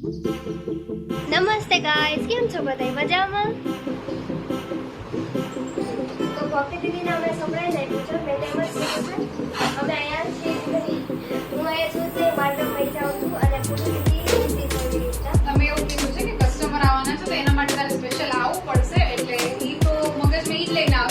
નમસ્તે ગાઈસ કેમ છો બધા મજામાં? તો ભક્તિ દીદીને અમે સરપ્રાઈઝ આપ્યું છો. મેં તેમ જ અમે અહીંયા છીએ હું અહીંયા છું, તે માટે જાઉં છું અને તમે એવું કીધું છે કે કસ્ટમર આવવાના છે તો એના માટે તારે સ્પેશિયલ આવવું પડશે એટલે એ તો મગજમાં ઈ જ લઈને આવશે.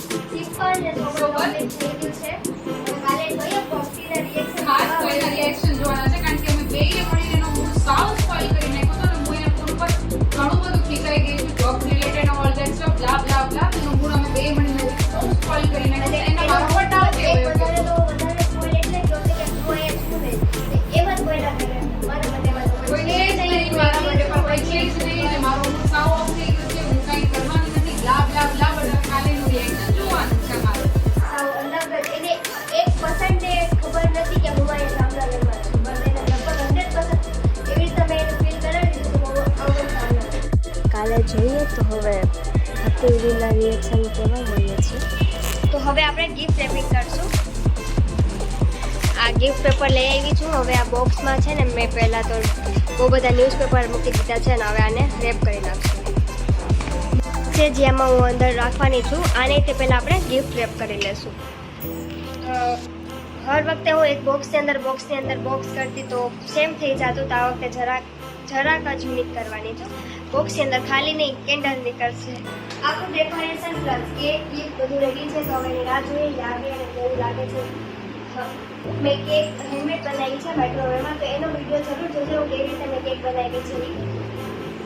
喜欢人生。કાલે જોઈએ તો હવે હતીડીના રિએક્શન કેવા હોઈએ છે? તો હવે આપણે ગિફ્ટ રેપિંગ કરશું. આ ગિફ્ટ પેપર લઈ આવી છું. હવે આ બોક્સમાં છે ને મેં પહેલાં તો બહુ બધા ન્યૂઝપેપર મૂકી દીધા છે ને હવે આને રેપ કરી નાખશું. છે જેમાં હું અંદર રાખવાની છું, આને તે પહેલાં આપણે ગિફ્ટ રેપ કરી લેશું. હર વખતે હું એક બોક્સની અંદર બોક્સની અંદર બોક્સ કરતી તો સેમ થઈ જતું. તો આ વખતે જરાક જરાક જ યુનિક કરવાની છું. બોક્સની અંદર ખાલી નહીં, કેન્ડલ નીકળશે. આખું ડેકોરેશન પ્લસ કેક ગિફ્ટ બધું રેડી છે તો હવે રાહ જોઈએ લાગે અને કેવું લાગે છે. મેં કેક હેન્ડમેડ બનાવી છે માઇક્રોવેવમાં તો એનો વીડિયો જરૂર જોજો હું કેવી રીતે મેં કેક બનાવી છે.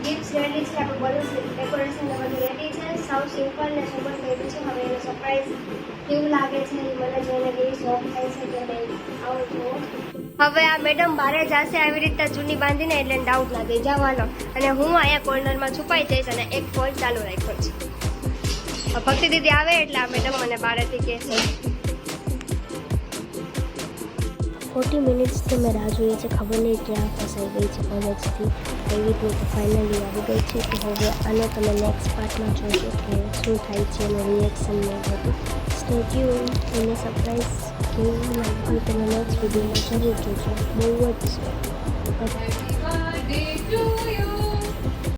ગિફ્ટ રેડી છે આપણું બધું ડેકોરેશન બધું રેડી છે. સાવ સિમ્પલ ને સુપર રેડી છે. હવે એનું સરપ્રાઈઝ કેવું લાગે છે મને જોઈને કેવી શોખ થાય છે કે નહીં, આવું જુઓ હવે આ મેડમ બારે જશે આવી રીતે ચૂની બાંધીને એટલે ડાઉટ લાગે, જવાનો. અને હું અહીંયા કોર્નરમાં છુપાઈ જઈશ અને એક ફોન ચાલુ રાખ્યો છે. ભક્તિ દીદી આવે એટલે આ મેડમ મને બારેથી કહેશે ફોર્ટી મિનિટ્સથી મેં રાહ જોઈએ છે. ખબર નહીં ક્યાં ફસાઈ ગઈ છે કોલેજથી. એવી રીતે ફાઇનલી આવી ગઈ છે કે હવે આને તમે નેક્સ્ટ પાર્ટમાં જોશો કે શું થાય છે એનું રિએક્શન ને બધું. સ્ટેચ્યુ એને સરપ્રાઈઝ કેવું લાગ્યું તમે નેક્સ્ટ વિડીયોમાં જરૂર જોજો. બહુ જ